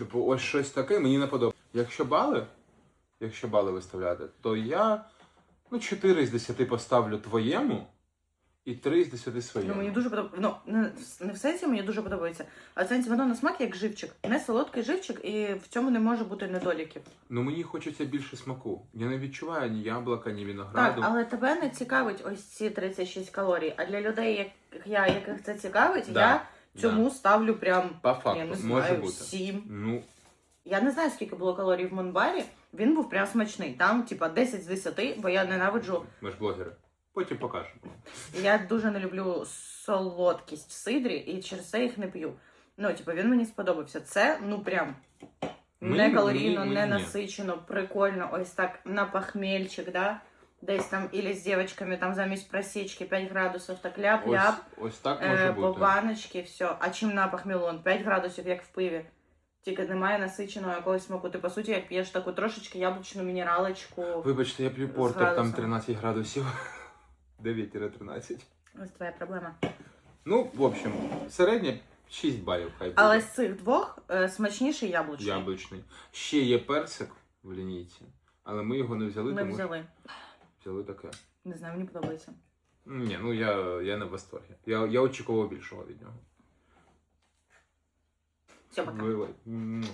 Типу, ось щось таке мені не подобається. Якщо бали, якщо бали виставляти, то я ну, 4 з 10 поставлю твоєму і 3 з 10 своєму. Ну, мені дуже подобається. Ну, не, не в сенсі мені дуже подобається, а в сенсі воно на смак як живчик. Не солодкий живчик, і в цьому не може бути недоліків. Ну мені хочеться більше смаку. Я не відчуваю ні яблука, ні Так, але тебе не цікавить ось ці 36 калорій. А для людей, як я, яких це цікавить, Да, я цьому ставлю прям По я факту, не може бути. 7. Ну, Я не знаю, скільки було калорій в Монбарі. Він був прям смачний. Там, типа, 10 з 10, бо я ненавиджу. ми ж блогери. Потім покажемо. Я дуже не люблю солодкість в сидрі і через це їх не п'ю. Ну, типу, він мені сподобався. Це, ну прям. Не калорійно, не насичено, прикольно, ось так на похмельчик, да? Десь там, ілі з дівчатками, там замість просічки 5 градусів, так ляп-ляп, ось так може е, по бути. баночки, все. А чим на похмелон? 5 градусів, як в пиві. Тільки немає насиченого якогось смаку. Ти, по суті, як п'єш таку трошечки яблучну мінералочку. Вибачте, я п'ю портер, там градусом. 13 градусів. 9-13. Ось твоя проблема. Ну, в общем, середнє 6 балів хай буде. Але з цих двох е, смачніший яблучний. Яблучний. Ще є персик в лінійці, але ми його не взяли, Ми тому взяли. Взяли таке. Не знаю, мені подобається. Ні, ну я, я не в восторгі. Я, я очікував більшого від нього. Все, пока. Вилай. М.